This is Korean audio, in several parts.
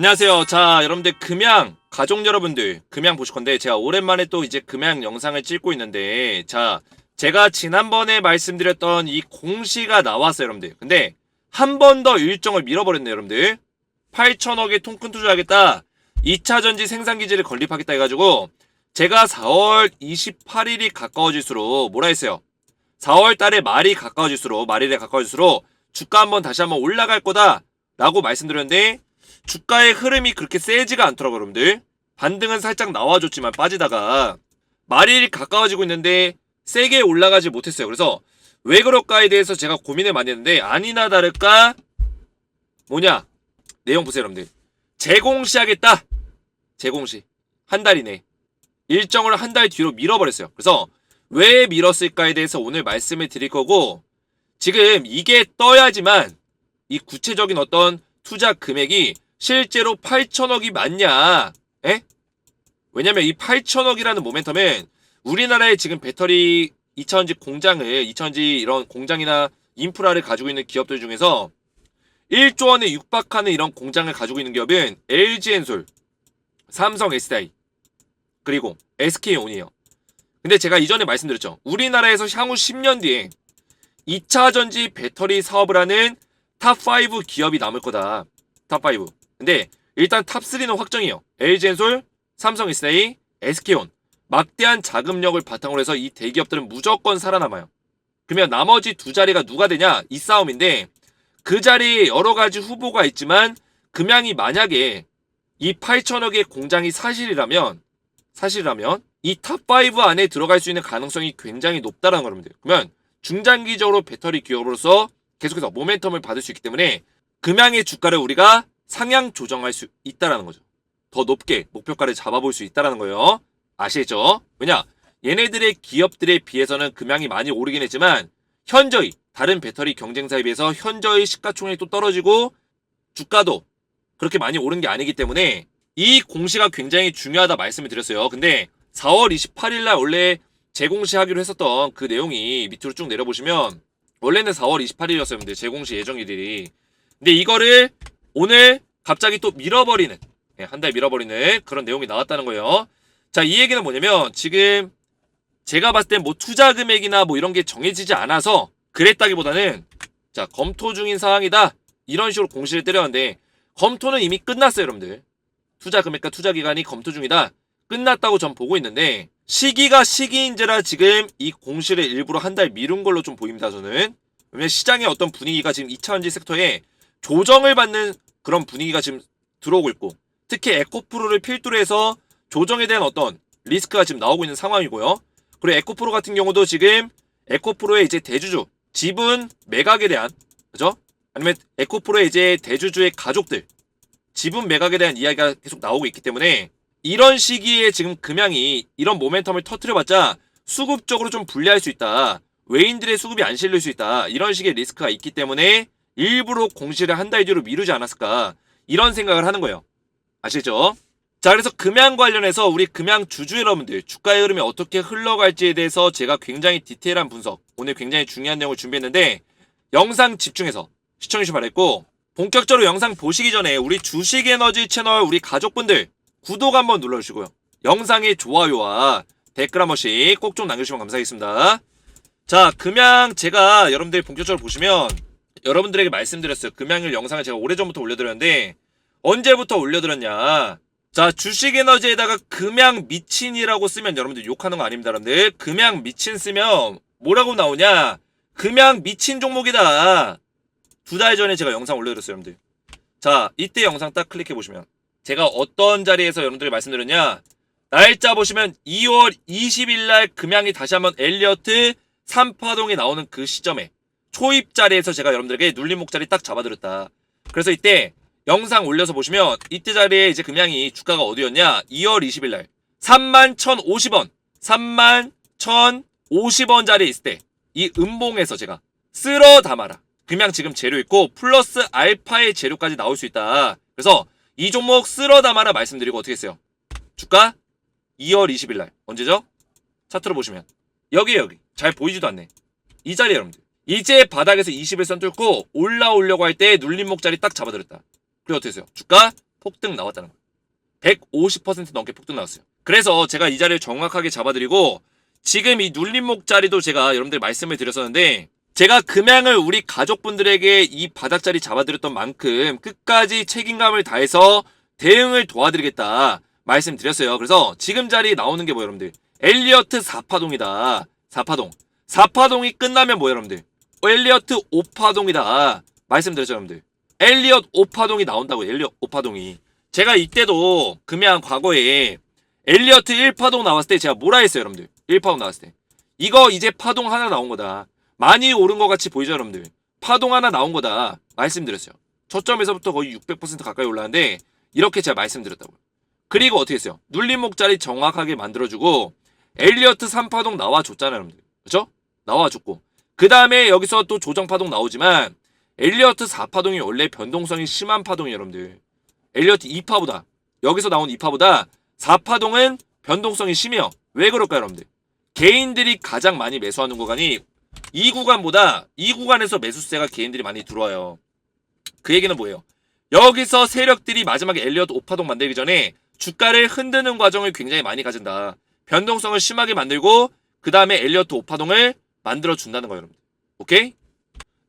안녕하세요. 자, 여러분들 금양 가족 여러분들 금양 보실 건데 제가 오랜만에 또 이제 금양 영상을 찍고 있는데 자, 제가 지난번에 말씀드렸던 이 공시가 나왔어요, 여러분들. 근데 한 번 더 일정을 밀어버렸네요, 여러분들. 8천억의 통큰 투자하겠다. 2차 전지 생산 기지를 건립하겠다 해 가지고 제가 4월 28일이 가까워질수록 뭐라 했어요? 4월 달에 말이 가까워질수록 말일에 가까워질수록 주가 한번 다시 한번 올라갈 거다라고 말씀드렸는데 주가의 흐름이 그렇게 세지가 않더라고요, 여러분들. 반등은 살짝 나와줬지만 빠지다가 말일이 가까워지고 있는데 세게 올라가지 못했어요. 그래서 왜 그럴까에 대해서 제가 고민을 많이 했는데 아니나 다를까 뭐냐 내용 보세요, 여러분들. 재공시하겠다. 재공시 한 달 이내 일정을 한 달 뒤로 밀어버렸어요. 그래서 왜 밀었을까에 대해서 오늘 말씀을 드릴 거고 지금 이게 떠야지만 이 구체적인 어떤 투자 금액이 실제로 8천억이 맞냐? 에? 왜냐면 이 8천억이라는 모멘텀은 우리나라에 지금 배터리 2차전지 공장을 2차전지 이런 공장이나 인프라를 가지고 있는 기업들 중에서 1조 원에 육박하는 이런 공장을 가지고 있는 기업은 LG엔솔, 삼성 SDI, 그리고 SK온이에요. 근데 제가 이전에 말씀드렸죠. 우리나라에서 향후 10년 뒤에 2차 전지 배터리 사업을 하는 탑5 기업이 남을 거다. 탑5. 근데 일단 탑3는 확정이에요. LG엔솔, 삼성 SDI, SK온. 막대한 자금력을 바탕으로 해서 이 대기업들은 무조건 살아남아요. 그러면 나머지 두 자리가 누가 되냐? 이 싸움인데 그 자리에 여러 가지 후보가 있지만 금양이 만약에 이 8천억의 공장이 사실이라면 사실이라면 이 탑5 안에 들어갈 수 있는 가능성이 굉장히 높다라는 겁니다. 그러면 중장기적으로 배터리 기업으로서 계속해서 모멘텀을 받을 수 있기 때문에 금양의 주가를 우리가 상향 조정할 수 있다라는 거죠. 더 높게 목표가를 잡아볼 수 있다라는 거예요. 아시겠죠? 왜냐? 얘네들의 기업들에 비해서는 금양이 많이 오르긴 했지만 현저히 다른 배터리 경쟁사에 비해서 현저히 시가총액이 또 떨어지고 주가도 그렇게 많이 오른 게 아니기 때문에 이 공시가 굉장히 중요하다 말씀을 드렸어요. 근데 4월 28일 날 원래 재공시 하기로 했었던 그 내용이 밑으로 쭉 내려보시면 원래는 4월 28일이었어요. 근데 재공시 예정일이. 근데 이거를 오늘 갑자기 또 밀어버리는 예, 한 달 밀어버리는 그런 내용이 나왔다는 거예요. 자, 이 얘기는 뭐냐면 지금 제가 봤을 땐 뭐 투자 금액이나 뭐 이런 게 정해지지 않아서 그랬다기보다는 자, 검토 중인 사항이다. 이런 식으로 공시를 때렸는데 검토는 이미 끝났어요, 여러분들. 투자 금액과 투자 기간이 검토 중이다. 끝났다고 전 보고 있는데 시기가 시기인지라 지금 이 공시를 일부러 한 달 미룬 걸로 좀 보입니다, 저는. 왜냐면 시장의 어떤 분위기가 지금 2차전지 섹터에 조정을 받는 그런 분위기가 지금 들어오고 있고 특히 에코프로를 필두로 해서 조정에 대한 어떤 리스크가 지금 나오고 있는 상황이고요. 그리고 에코프로 같은 경우도 지금 에코프로의 이제 대주주 지분 매각에 대한 그죠? 아니면 에코프로의 이제 대주주의 가족들 지분 매각에 대한 이야기가 계속 나오고 있기 때문에 이런 시기에 지금 금양이 이런 모멘텀을 터트려봤자 수급적으로 좀 불리할 수 있다. 외인들의 수급이 안 실릴 수 있다. 이런 식의 리스크가 있기 때문에 일부러 공시를 한 달 뒤로 미루지 않았을까. 이런 생각을 하는 거예요. 아시죠? 자, 그래서 금양 관련해서 우리 금양 주주 여러분들 주가의 흐름이 어떻게 흘러갈지에 대해서 제가 굉장히 디테일한 분석, 오늘 굉장히 중요한 내용을 준비했는데 영상 집중해서 시청해주시기 바랬고 본격적으로 영상 보시기 전에 우리 주식에너지 채널 우리 가족분들 구독 한번 눌러주시고요. 영상의 좋아요와 댓글 한 번씩 꼭 좀 남겨주시면 감사하겠습니다. 자, 금양 제가 여러분들이 본격적으로 보시면 여러분들에게 말씀드렸어요. 금양일 영상을 제가 오래전부터 올려드렸는데 언제부터 올려드렸냐. 자, 주식에너지에다가 금양 미친이라고 쓰면 여러분들 욕하는 거 아닙니다, 여러분들. 금양 미친 쓰면 뭐라고 나오냐. 금양 미친 종목이다. 두 달 전에 제가 영상 올려드렸어요, 여러분들. 자, 이때 영상 딱 클릭해 보시면 제가 어떤 자리에서 여러분들이 말씀드렸냐. 날짜 보시면 2월 20일 날 금양이 다시 한번 엘리어트 3파동이 나오는 그 시점에 초입 자리에서 제가 여러분들에게 눌림목 자리 딱 잡아드렸다. 그래서 이때 영상 올려서 보시면 이때 자리에 이제 금양이 주가가 어디였냐? 2월 20일 날 3만 1,050원, 3만 1,050원 자리에 있을 때 이 음봉에서 제가 쓸어 담아라. 금양 지금 재료 있고 플러스 알파의 재료까지 나올 수 있다. 그래서 이 종목 쓸어 담아라 말씀드리고 어떻게 했어요? 주가 2월 20일 날 언제죠? 차트로 보시면 여기 여기 잘 보이지도 않네. 이 자리 여러분들. 이제 바닥에서 21선 뚫고 올라오려고 할 때 눌림목 자리 딱 잡아드렸다. 그리고 어떻게 했어요? 주가 폭등 나왔다는 거예요. 150% 넘게 폭등 나왔어요. 그래서 제가 이 자리를 정확하게 잡아드리고 지금 이 눌림목 자리도 제가 여러분들 말씀을 드렸었는데 제가 금양을 우리 가족분들에게 이 바닥 자리 잡아드렸던 만큼 끝까지 책임감을 다해서 대응을 도와드리겠다 말씀드렸어요. 그래서 지금 자리 나오는 게뭐 여러분들 엘리어트 4파동이다. 4파동. 4파동이 끝나면 뭐 여러분들 엘리어트 5파동이다. 말씀드렸죠 여러분들. 엘리엇 5파동이 나온다고 엘리엇 5파동이. 제가 이때도 금양 과거에 엘리어트 1파동 나왔을 때 제가 뭐라 했어요 여러분들? 1파동 나왔을 때. 이거 이제 파동 하나 나온 거다. 많이 오른 것 같이 보이죠 여러분들? 파동 하나 나온 거다. 말씀드렸어요. 저점에서부터 거의 600% 가까이 올랐는데 이렇게 제가 말씀드렸다고요. 그리고 어떻게 했어요? 눌림목 자리 정확하게 만들어주고 엘리어트 3파동 나와줬잖아요 여러분들. 그죠? 나와줬고 그 다음에 여기서 또 조정 파동 나오지만 엘리어트 4파동이 원래 변동성이 심한 파동이 여러분들 엘리어트 2파보다 여기서 나온 2파보다 4파동은 변동성이 심해요. 왜 그럴까요, 여러분들? 개인들이 가장 많이 매수하는 구간이 이 구간보다 이 구간에서 매수세가 개인들이 많이 들어와요. 그 얘기는 뭐예요? 여기서 세력들이 마지막에 엘리어트 5파동 만들기 전에 주가를 흔드는 과정을 굉장히 많이 가진다. 변동성을 심하게 만들고 그 다음에 엘리어트 5파동을 만들어 준다는 거예요, 여러분. 오케이?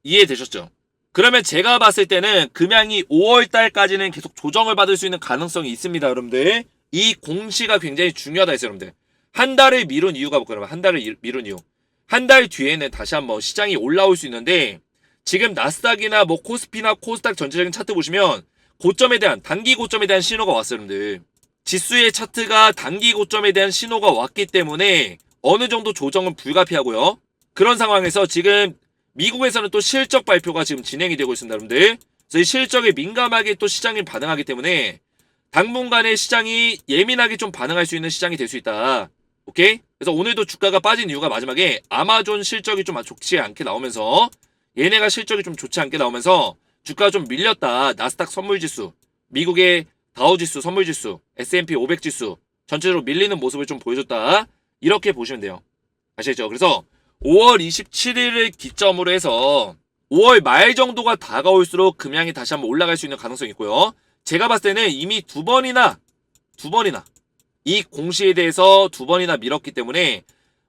이해되셨죠? 그러면 제가 봤을 때는 금양이 5월 달까지는 계속 조정을 받을 수 있는 가능성이 있습니다, 여러분들. 이 공시가 굉장히 중요하다 했어요, 여러분들. 한 달을 미룬 이유가 볼까요? 한 달을 이- 미룬 이유. 한 달 뒤에는 다시 한번 시장이 올라올 수 있는데 지금 나스닥이나 뭐 코스피나 코스닥 전체적인 차트 보시면 고점에 대한 단기 고점에 대한 신호가 왔어요, 여러분들. 지수의 차트가 단기 고점에 대한 신호가 왔기 때문에 어느 정도 조정은 불가피하고요. 그런 상황에서 지금 미국에서는 또 실적 발표가 지금 진행이 되고 있습니다, 여러분들. 그래서 이 실적에 민감하게 또 시장이 반응하기 때문에 당분간의 시장이 예민하게 좀 반응할 수 있는 시장이 될 수 있다. 오케이? 그래서 오늘도 주가가 빠진 이유가 마지막에 아마존 실적이 좀 좋지 않게 나오면서 얘네가 실적이 좀 좋지 않게 나오면서 주가가 좀 밀렸다. 나스닥 선물지수, 미국의 다우지수 선물지수, S&P 500지수 전체적으로 밀리는 모습을 좀 보여줬다. 이렇게 보시면 돼요. 아시겠죠? 그래서 5월 27일을 기점으로 해서 5월 말 정도가 다가올수록 금양이 다시 한번 올라갈 수 있는 가능성이 있고요. 제가 봤을 때는 이미 두 번이나 두 번이나 이 공시에 대해서 두 번이나 밀었기 때문에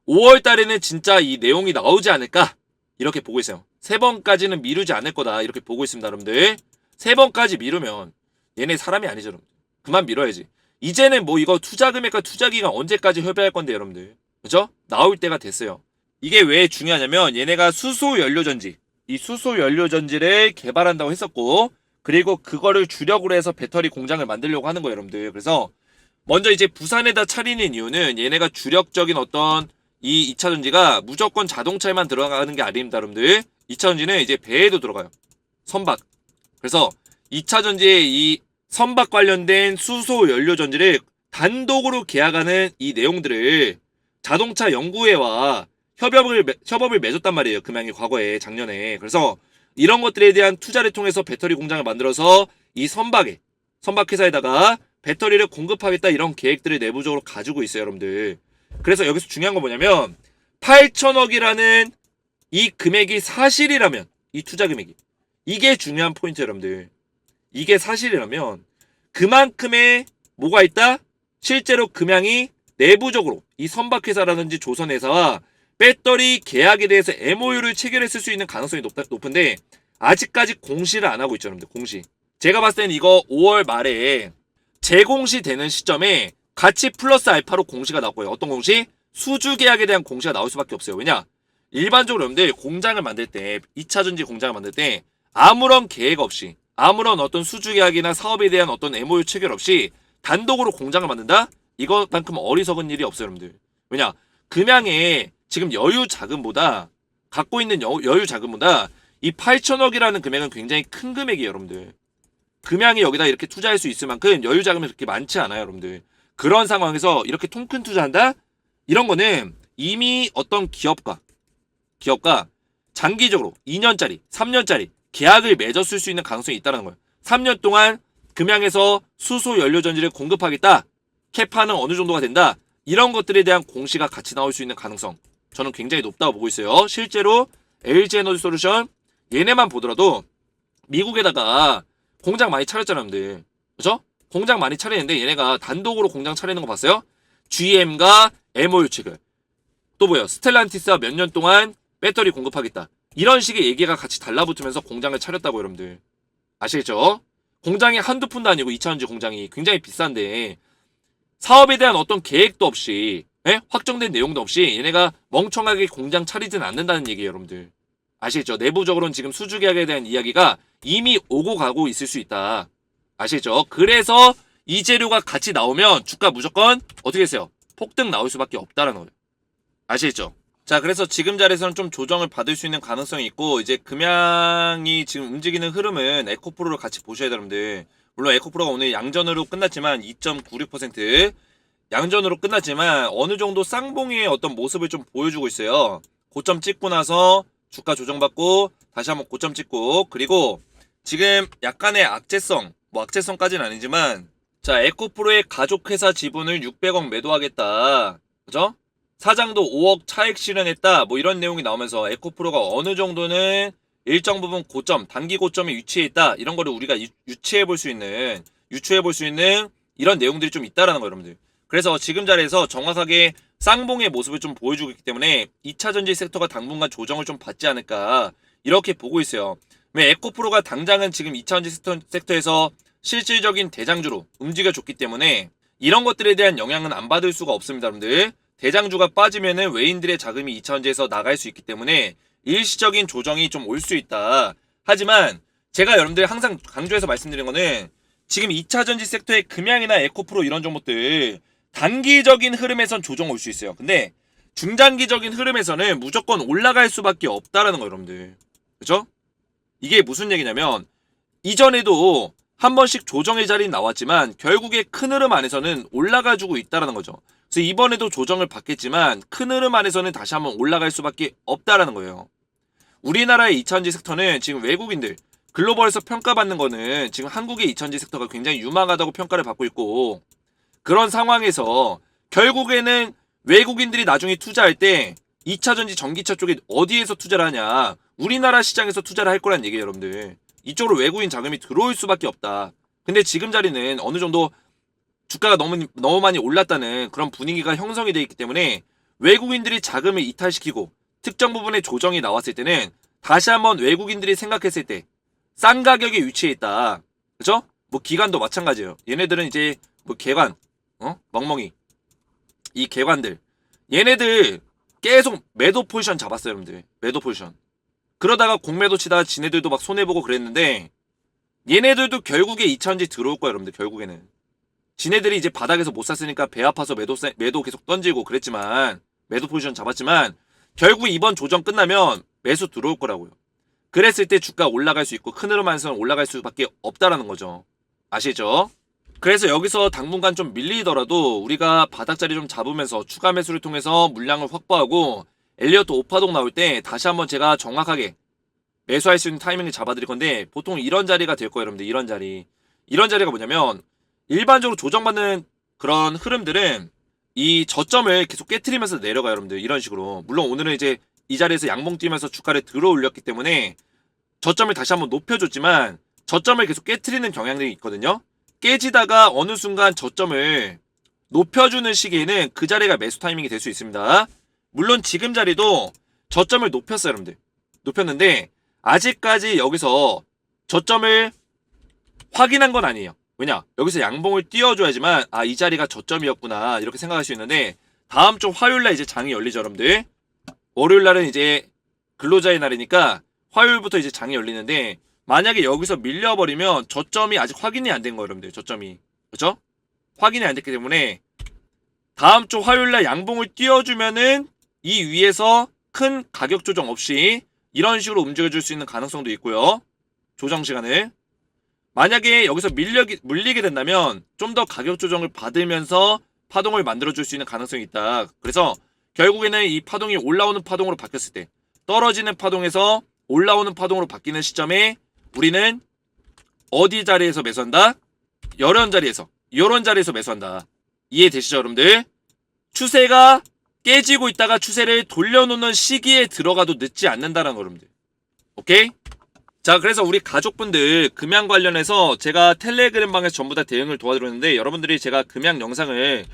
5월 달에는 진짜 이 내용이 나오지 않을까 이렇게 보고 있어요. 세 번까지는 미루지 않을 거다 이렇게 보고 있습니다, 여러분들. 세 번까지 미루면 얘네 사람이 아니죠, 여러분. 그만 밀어야지. 이제는 뭐 이거 투자 금액과 투자 기간 언제까지 협의할 건데, 여러분들. 그죠? 나올 때가 됐어요. 이게 왜 중요하냐면 얘네가 수소 연료 전지, 이 수소 연료 전지를 개발한다고 했었고 그리고 그거를 주력으로 해서 배터리 공장을 만들려고 하는 거예요, 여러분들. 그래서 먼저 이제 부산에다 차리는 이유는 얘네가 주력적인 어떤 이 2차 전지가 무조건 자동차에만 들어가는 게 아닙니다, 여러분들. 2차 전지는 이제 배에도 들어가요. 선박. 그래서 2차 전지의 이 선박 관련된 수소 연료 전지를 단독으로 계약하는 이 내용들을 자동차 연구회와 협업을 매- 협업을 맺었단 말이에요. 금양이 과거에 작년에. 그래서 이런 것들에 대한 투자를 통해서 배터리 공장을 만들어서 이 선박에 선박 회사에다가 배터리를 공급하겠다 이런 계획들을 내부적으로 가지고 있어요, 여러분들. 그래서 여기서 중요한 건 뭐냐면 8천억이라는 이 금액이 사실이라면 이 투자 금액이 이게 중요한 포인트 여러분들. 이게 사실이라면 그만큼의 뭐가 있다? 실제로 금양이 내부적으로 이 선박회사라든지 조선회사와 배터리 계약에 대해서 MOU를 체결했을 수 있는 가능성이 높다, 높은데 아직까지 공시를 안 하고 있죠, 여러분들. 공시. 제가 봤을 때는 이거 5월 말에 재공시 되는 시점에 같이 플러스 알파로 공시가 나왔고요. 어떤 공시? 수주 계약에 대한 공시가 나올 수밖에 없어요. 왜냐? 일반적으로 여러분들 공장을 만들 때 2차 전지 공장을 만들 때 아무런 계획 없이 아무런 어떤 수주 계약이나 사업에 대한 어떤 MOU 체결 없이 단독으로 공장을 만든다? 이것만큼 어리석은 일이 없어요, 여러분들. 왜냐? 금양에 지금 여유 자금보다 갖고 있는 여, 여유 자금보다 이 8천억이라는 금액은 굉장히 큰 금액이에요, 여러분들. 금양이 여기다 이렇게 투자할 수 있을 만큼 여유 자금이 그렇게 많지 않아요, 여러분들. 그런 상황에서 이렇게 통큰 투자한다? 이런 거는 이미 어떤 기업과 기업과 장기적으로 2년짜리, 3년짜리 계약을 맺었을 수 있는 가능성이 있다는 거예요. 3년 동안 금양에서 수소 연료 전지를 공급하겠다. 캐파는 어느 정도가 된다. 이런 것들에 대한 공시가 같이 나올 수 있는 가능성 저는 굉장히 높다고 보고 있어요. 실제로 LG 에너지 솔루션 얘네만 보더라도 미국에다가 공장 많이 차렸잖아요, 여러분들. 그죠? 공장 많이 차리는데 얘네가 단독으로 공장 차리는 거 봤어요? GM과 MOU 측을 또 뭐요? 스텔란티스가 몇년 동안 배터리 공급하겠다. 이런 식의 얘기가 같이 달라붙으면서 공장을 차렸다고 여러분들 아시겠죠? 공장이 한두 푼도 아니고 2차전지 공장이 굉장히 비싼데 사업에 대한 어떤 계획도 없이 예? 확정된 내용도 없이 얘네가 멍청하게 공장 차리진 않는다는 얘기예요 여러분들 아시겠죠? 내부적으로는 지금 수주 계약에 대한 이야기가 이미 오고 가고 있을 수 있다 아시겠죠? 그래서 이 재료가 같이 나오면 주가 무조건 어떻게 했어요? 폭등 나올 수밖에 없다라는 거예요 아시겠죠? 자, 그래서 지금 자리에서는 좀 조정을 받을 수 있는 가능성이 있고, 이제 금양이 지금 움직이는 흐름은 에코프로를 같이 보셔야 여러분들. 물론 에코프로가 오늘 양전으로 끝났지만 2.96% 양전으로 끝났지만 어느 정도 쌍봉의 어떤 모습을 좀 보여주고 있어요. 고점 찍고 나서 주가 조정받고 다시 한번 고점 찍고 그리고 지금 약간의 악재성, 뭐 악재성까지는 아니지만 자, 에코프로의 가족회사 지분을 600억 매도하겠다. 그죠? 사장도 5억 차익 실현했다. 뭐 이런 내용이 나오면서 에코프로가 어느 정도는 일정 부분 고점, 단기 고점에 위치해 있다. 이런 거를 우리가 유- 유추해 볼 수 있는, 유추해 볼 수 있는 이런 내용들이 좀 있다라는 거예요, 여러분들. 그래서 지금 자리에서 정확하게 쌍봉의 모습을 좀 보여주고 있기 때문에 2차 전지 섹터가 당분간 조정을 좀 받지 않을까 이렇게 보고 있어요. 왜 에코프로가 당장은 지금 2차 전지 섹터, 섹터 에서 실질적인 대장주로 움직여줬기 때문에 이런 것들에 대한 영향은 안 받을 수가 없습니다, 여러분들. 대장주가 빠지면은 외인들의 자금이 2차 전지에서 나갈 수 있기 때문에 일시적인 조정이 좀 올 수 있다. 하지만 제가 여러분들 항상 강조해서 말씀드린 거는 지금 2차 전지 섹터의 금양이나 에코프로 이런 종목들 단기적인 흐름에선 조정 올 수 있어요. 근데 중장기적인 흐름에서는 무조건 올라갈 수밖에 없다라는 거예요, 여러분들. 그죠? 이게 무슨 얘기냐면 이전에도 한 번씩 조정의 자리 나왔지만 결국에 큰 흐름 안에서는 올라가지고 있다라는 거죠. 그래서 이번에도 조정을 받겠지만 큰 흐름 안에서는 다시 한번 올라갈 수밖에 없다라는 거예요. 우리나라의 2차전지 섹터는 지금 외국인들 글로벌에서 평가받는 거는 지금 한국의 2차전지 섹터가 굉장히 유망하다고 평가를 받고 있고 그런 상황에서 결국에는 외국인들이 나중에 투자할 때 2차 전지 전기차 쪽에 어디에서 투자를 하냐 우리나라 시장에서 투자를 할 거란 얘기예요 여러분들 이쪽으로 외국인 자금이 들어올 수밖에 없다 근데 지금 자리는 어느 정도 주가가 너무 너무 많이 올랐다는 그런 분위기가 형성이 되어 있기 때문에 외국인들이 자금을 이탈시키고 특정 부분에 조정이 나왔을 때는 다시 한번 외국인들이 생각했을 때 싼 가격에 위치해 있다. 그죠? 뭐 기관도 마찬가지예요. 얘네들은 이제 뭐 개관, 어? 멍멍이. 이 개관들. 얘네들 계속 매도 포지션 잡았어요, 여러분들. 매도 포지션. 그러다가 공매도 치다가 지네들도 막 손해보고 그랬는데 얘네들도 결국에 2차전지 들어올 거예요, 여러분들. 결국에는. 지네들이 이제 바닥에서 못 샀으니까 배 아파서 매도, 세- 매도 계속 던지고 그랬지만 매도 포지션 잡았지만 결국 이번 조정 끝나면 매수 들어올 거라고요. 그랬을 때 주가 올라갈 수 있고 큰 흐름 안에서는 올라갈 수밖에 없다라는 거죠. 아시죠? 그래서 여기서 당분간 좀 밀리더라도 우리가 바닥 자리 좀 잡으면서 추가 매수를 통해서 물량을 확보하고 엘리어트 오파동 나올 때 다시 한번 제가 정확하게 매수할 수 있는 타이밍을 잡아드릴 건데 보통 이런 자리가 될 거예요, 여러분들. 이런 자리. 이런 자리가 뭐냐면 일반적으로 조정받는 그런 흐름들은 이 저점을 계속 깨트리면서 내려가요, 여러분들. 이런 식으로. 물론 오늘은 이제 이 자리에서 양봉 뛰면서 주가를 들어 올렸기 때문에 저점을 다시 한번 높여줬지만 저점을 계속 깨트리는 경향들이 있거든요. 깨지다가 어느 순간 저점을 높여주는 시기에는 그 자리가 매수 타이밍이 될 수 있습니다. 물론 지금 자리도 저점을 높였어요, 여러분들. 높였는데 아직까지 여기서 저점을 확인한 건 아니에요. 왜냐? 여기서 양봉을 띄워줘야지만 아 이 자리가 저점이었구나 이렇게 생각할 수 있는데 다음 주 화요일날 이제 장이 열리죠, 여러분들. 월요일날은 이제 근로자의 날이니까 화요일부터 이제 장이 열리는데 만약에 여기서 밀려버리면 저점이 아직 확인이 안 된 거예요, 여러분들. 저점이 그렇죠? 확인이 안 됐기 때문에 다음 주 화요일 날 양봉을 띄워주면은 이 위에서 큰 가격 조정 없이 이런 식으로 움직여줄 수 있는 가능성도 있고요. 조정 시간을 만약에 여기서 밀려 물리게 된다면 좀 더 가격 조정을 받으면서 파동을 만들어줄 수 있는 가능성이 있다. 그래서 결국에는 이 파동이 올라오는 파동으로 바뀌었을 때 떨어지는 파동에서 올라오는 파동으로 바뀌는 시점에 우리는 어디 자리에서 매수한다? 이런 자리에서 이런 자리에서 매수한다. 이해되시죠, 여러분들? 추세가 깨지고 있다가 추세를 돌려놓는 시기에 들어가도 늦지 않는다는 거, 여러분들. 오케이? 자, 그래서 우리 가족분들 금양 관련해서 제가 텔레그램 방에서 전부 다 대응을 도와드렸는데 여러분들이 제가 금양 영상을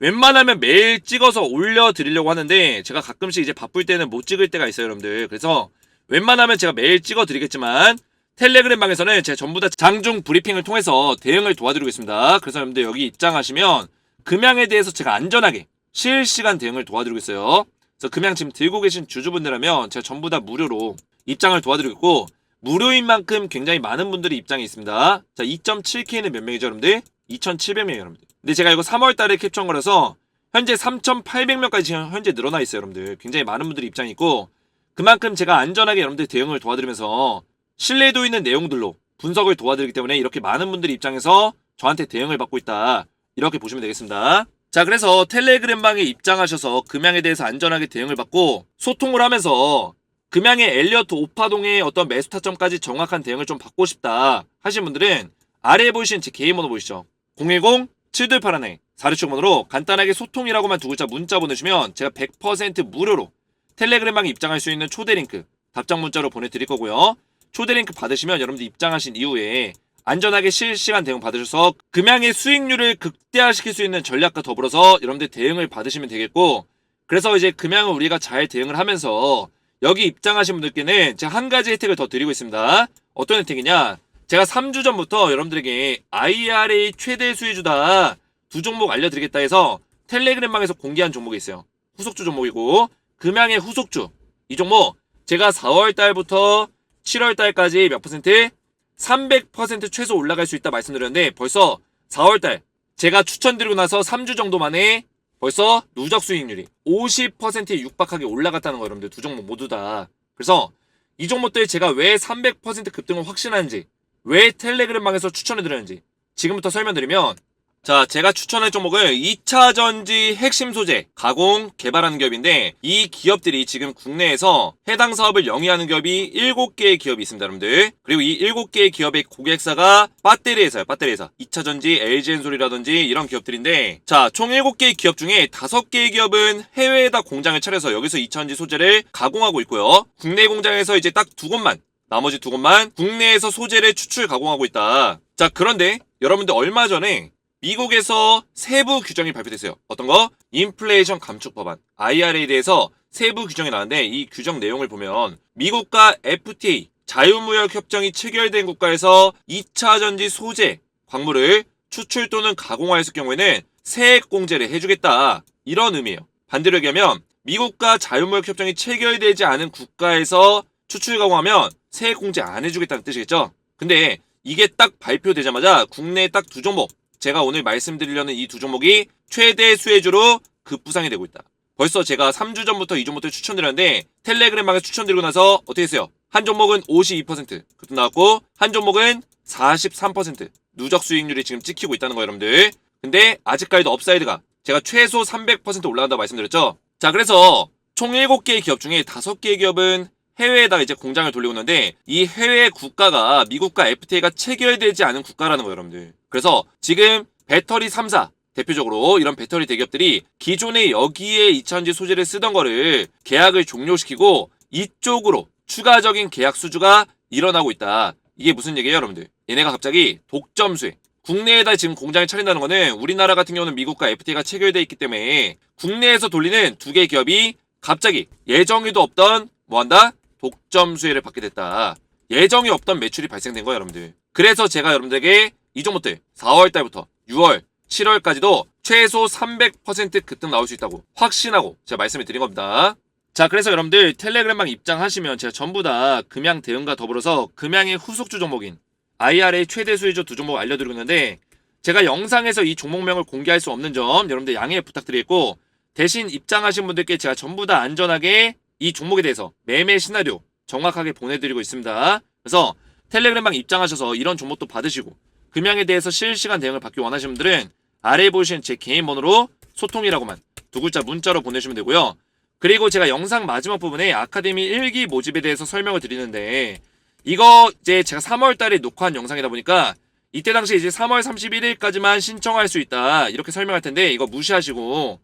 웬만하면 매일 찍어서 올려드리려고 하는데 제가 가끔씩 이제 바쁠 때는 못 찍을 때가 있어요, 여러분들. 그래서 웬만하면 제가 매일 찍어드리겠지만 텔레그램 방에서는 제가 전부 다 장중 브리핑을 통해서 대응을 도와드리겠습니다. 그래서 여러분들 여기 입장하시면 금양에 대해서 제가 안전하게 실시간 대응을 도와드리고 있어요. 그래서 금양 지금 들고 계신 주주분들하면 제가 전부 다 무료로 입장을 도와드리고 무료인 만큼 굉장히 많은 분들이 입장이 있습니다. 자, 2.7K는 몇 명이죠, 여러분들? 2,700명이에요, 여러분들. 근데 제가 이거 3월 달에 캡처한 거라서 현재 3,800명까지 지금 현재 늘어나 있어요, 여러분들. 굉장히 많은 분들이 입장이 있고 그만큼 제가 안전하게 여러분들 대응을 도와드리면서 신뢰도 있는 내용들로 분석을 도와드리기 때문에 이렇게 많은 분들이 입장해서 저한테 대응을 받고 있다. 이렇게 보시면 되겠습니다. 자, 그래서 텔레그램방에 입장하셔서 금양에 대해서 안전하게 대응을 받고 소통을 하면서 금양의 엘리어트 오파동의 어떤 매수 타점까지 정확한 대응을 좀 받고 싶다 하신 분들은 아래에 보이신 제 개인 번호 보이시죠? 010 7281에 46번호로 간단하게 소통이라고만 두 글자 문자 보내주시면 제가 100% 무료로 텔레그램방에 입장할 수 있는 초대 링크 답장 문자로 보내드릴 거고요. 초대 링크 받으시면 여러분들 입장하신 이후에 안전하게 실시간 대응 받으셔서 금양의 수익률을 극대화시킬 수 있는 전략과 더불어서 여러분들 대응을 받으시면 되겠고 그래서 이제 금양을 우리가 잘 대응을 하면서 여기 입장하신 분들께는 제가 한 가지 혜택을 더 드리고 있습니다. 어떤 혜택이냐? 제가 3주 전부터 여러분들에게 IRA 최대 수혜주다 두 종목 알려드리겠다 해서 텔레그램방에서 공개한 종목이 있어요. 후속주 종목이고 금양의 후속주 이 종목 제가 4월 달부터 7월 달까지 몇 퍼센트? 300% 최소 올라갈 수 있다 말씀드렸는데 벌써 4월 달 제가 추천드리고 나서 3주 정도 만에 벌써 누적 수익률이 50%에 육박하게 올라갔다는 거 여러분들 두 종목 모두 다. 그래서 이 종목들 제가 왜 300% 급등을 확신하는지 왜 텔레그램 방에서 추천해 드렸는지 지금부터 설명드리면 자, 제가 추천할 종목은 2차 전지 핵심 소재 가공 개발하는 기업인데 이 기업들이 지금 국내에서 해당 사업을 영위하는 기업이 7개의 기업이 있습니다, 여러분들. 그리고 이 7개의 기업의 고객사가 배터리 회사예요, 배터리 회사. 2차 전지, LG엔솔이라든지 이런 기업들인데 자, 총 7개의 기업 중에 5개의 기업은 해외에다 공장을 차려서 여기서 2차 전지 소재를 가공하고 있고요. 국내 공장에서 이제 딱 두 곳만 나머지 두 곳만 국내에서 소재를 추출 가공하고 있다. 자, 그런데 여러분들 얼마 전에 미국에서 세부 규정이 발표됐어요. 어떤 거? 인플레이션 감축 법안 IRA에 대해서 세부 규정이 나왔는데 이 규정 내용을 보면 미국과 FTA 자유무역 협정이 체결된 국가에서 2차 전지 소재 광물을 추출 또는 가공하였을 경우에는 세액 공제를 해주겠다 이런 의미예요. 반대로 얘기하면 미국과 자유무역 협정이 체결되지 않은 국가에서 추출 가공하면 세액 공제 안 해주겠다는 뜻이겠죠. 근데 이게 딱 발표되자마자 국내 딱두 종목 제가 오늘 말씀드리려는 이 두 종목이 최대 수혜주로 급부상이 되고 있다. 벌써 제가 3주 전부터 이 종목들 추천드렸는데 텔레그램방에서 추천드리고 나서 어떻게 했어요? 한 종목은 52% 급등 나왔고 한 종목은 43% 누적 수익률이 지금 찍히고 있다는 거예요, 여러분들. 근데 아직까지도 업사이드가 제가 최소 300% 올라간다고 말씀드렸죠? 자, 그래서 총 7개의 기업 중에 5개의 기업은 해외에다가 이제 공장을 돌리고 있는데 이 해외 국가가 미국과 FTA가 체결되지 않은 국가라는 거예요, 여러분들. 그래서 지금 배터리 3사 대표적으로 이런 배터리 대기업들이 기존에 여기에 2차전지 소재를 쓰던 거를 계약을 종료시키고 이쪽으로 추가적인 계약 수주가 일어나고 있다. 이게 무슨 얘기예요, 여러분들? 얘네가 갑자기 독점 수혜. 국내에다 지금 공장을 차린다는 거는 우리나라 같은 경우는 미국과 FTA가 체결돼 있기 때문에 국내에서 돌리는 두 개의 기업이 갑자기 예정에도 없던 뭐 한다? 독점 수혜를 받게 됐다. 예정이 없던 매출이 발생된 거예요, 여러분들. 그래서 제가 여러분들에게 이 종목들 4월 달부터 6월, 7월까지도 최소 300% 급등 나올 수 있다고 확신하고 제가 말씀을 드린 겁니다. 자, 그래서 여러분들 텔레그램방 입장하시면 제가 전부 다 금양 대응과 더불어서 금양의 후속주 종목인 IRA 최대 수혜주 두 종목 알려드리고 있는데 제가 영상에서 이 종목명을 공개할 수 없는 점 여러분들 양해 부탁드리겠고 대신 입장하신 분들께 제가 전부 다 안전하게 이 종목에 대해서 매매 시나리오 정확하게 보내드리고 있습니다. 그래서 텔레그램방 입장하셔서 이런 종목도 받으시고 금양에 대해서 실시간 대응을 받기 원하시는 분들은 아래에 보이시는 제 개인 번호로 소통이라고만 두 글자 문자로 보내주시면 되고요. 그리고 제가 영상 마지막 부분에 아카데미 1기 모집에 대해서 설명을 드리는데 이거 이제 제가 3월 달에 녹화한 영상이다 보니까 이때 당시 이제 3월 31일까지만 신청할 수 있다 이렇게 설명할 텐데 이거 무시하시고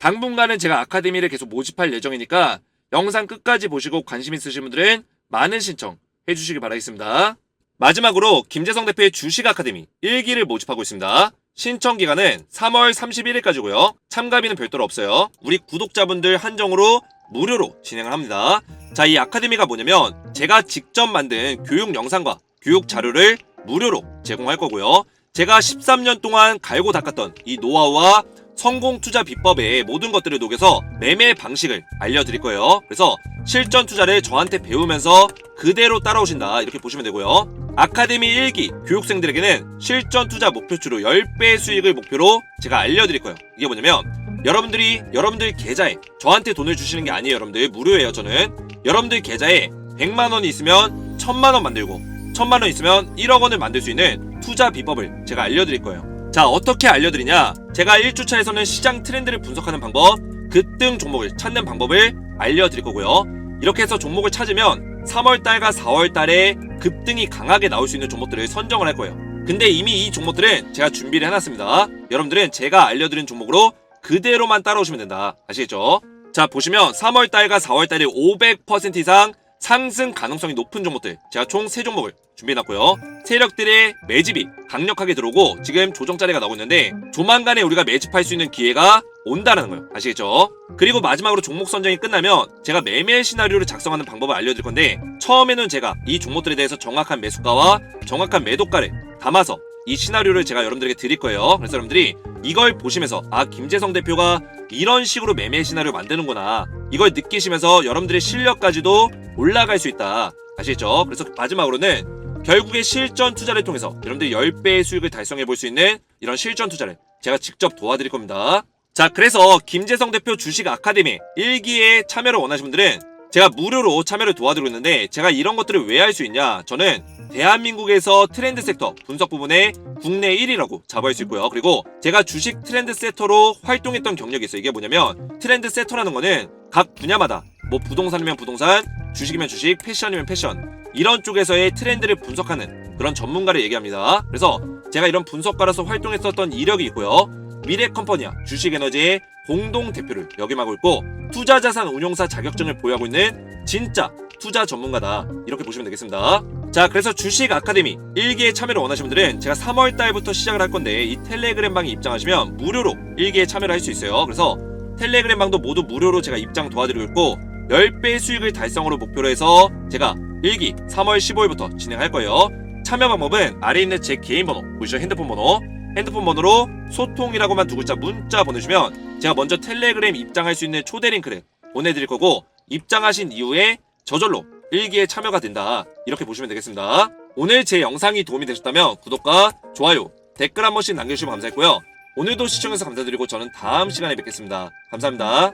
당분간은 제가 아카데미를 계속 모집할 예정이니까 영상 끝까지 보시고 관심 있으신 분들은 많은 신청 해주시길 바라겠습니다. 마지막으로 김재성 대표의 주식 아카데미 1기를 모집하고 있습니다. 신청 기간은 3월 31일까지고요. 참가비는 별도로 없어요. 우리 구독자분들 한정으로 무료로 진행을 합니다. 자, 이 아카데미가 뭐냐면 제가 직접 만든 교육 영상과 교육 자료를 무료로 제공할 거고요. 제가 13년 동안 갈고 닦았던 이 노하우와 성공 투자 비법의 모든 것들을 녹여서 매매 방식을 알려드릴 거예요. 그래서 실전 투자를 저한테 배우면서 그대로 따라오신다. 이렇게 보시면 되고요. 아카데미 1기 교육생들에게는 실전 투자 목표치로 10배 수익을 목표로 제가 알려드릴 거예요. 이게 뭐냐면 여러분들이 여러분들 계좌에 저한테 돈을 주시는 게 아니에요. 여러분들 무료예요. 저는 여러분들 계좌에 100만 원이 있으면 1000만 원 만들고 1000만 원 있으면 1억 원을 만들 수 있는 투자 비법을 제가 알려드릴 거예요. 자 어떻게 알려드리냐? 제가 1주차에서는 시장 트렌드를 분석하는 방법 급등 종목을 찾는 방법을 알려드릴 거고요. 이렇게 해서 종목을 찾으면 3월달과 4월달에 급등이 강하게 나올 수 있는 종목들을 선정을 할 거예요. 근데 이미 이 종목들은 제가 준비를 해놨습니다. 여러분들은 제가 알려드린 종목으로 그대로만 따라오시면 된다. 아시겠죠? 자 보시면 3월달과 4월달에 500% 이상 상승 가능성이 높은 종목들 제가 총 3종목을 준비해놨고요. 세력들의 매집이 강력하게 들어오고 지금 조정 자리가 나오고 있는데 조만간에 우리가 매집할 수 있는 기회가 온다는 거예요. 아시겠죠? 그리고 마지막으로 종목 선정이 끝나면 제가 매매 시나리오를 작성하는 방법을 알려드릴 건데 처음에는 제가 이 종목들에 대해서 정확한 매수가와 정확한 매도가를 담아서 이 시나리오를 제가 여러분들에게 드릴 거예요. 그래서 여러분들이 이걸 보시면서 아 김재성 대표가 이런 식으로 매매 시나리오 만드는구나. 이걸 느끼시면서 여러분들의 실력까지도 올라갈 수 있다. 아시겠죠? 그래서 마지막으로는 결국에 실전 투자를 통해서 여러분들이 10배의 수익을 달성해 볼 수 있는 이런 실전 투자를 제가 직접 도와드릴 겁니다. 자, 그래서 김재성 대표 주식 아카데미 1기에 참여를 원하시는 분들은 제가 무료로 참여를 도와드리고 있는데 제가 이런 것들을 왜 할 수 있냐? 저는 대한민국에서 트렌드 섹터 분석 부분에 국내 1위라고 자부할 수 있고요. 그리고 제가 주식 트렌드 세터로 활동했던 경력이 있어요. 이게 뭐냐면 트렌드 세터라는 거는 각 분야마다 뭐 부동산이면 부동산, 주식이면 주식, 패션이면 패션 이런 쪽에서의 트렌드를 분석하는 그런 전문가를 얘기합니다. 그래서 제가 이런 분석가로서 활동했었던 이력이 있고요. 미래 컴퍼니와 주식에너지의 공동 대표를 역임하고 있고 투자자산 운용사 자격증을 보유하고 있는 진짜 투자 전문가다 이렇게 보시면 되겠습니다. 자 그래서 주식 아카데미 1기에 참여를 원하시는 분들은 제가 3월 달부터 시작을 할 건데 이 텔레그램 방에 입장하시면 무료로 1기에 참여를 할 수 있어요. 그래서 텔레그램 방도 모두 무료로 제가 입장 도와드리고 있고 10배 수익을 달성으로 목표로 해서 제가 1기 3월 15일부터 진행할 거예요. 참여 방법은 아래에 있는 제 개인 번호 보이시죠? 핸드폰 번호 핸드폰 번호로 소통이라고만 두 글자 문자 보내주면 제가 먼저 텔레그램 입장할 수 있는 초대 링크를 보내드릴 거고 입장하신 이후에 저절로 1기에 참여가 된다 이렇게 보시면 되겠습니다. 오늘 제 영상이 도움이 되셨다면 구독과 좋아요 댓글 한 번씩 남겨주시면 감사했고요. 오늘도 시청해주셔서 감사드리고 저는 다음 시간에 뵙겠습니다. 감사합니다.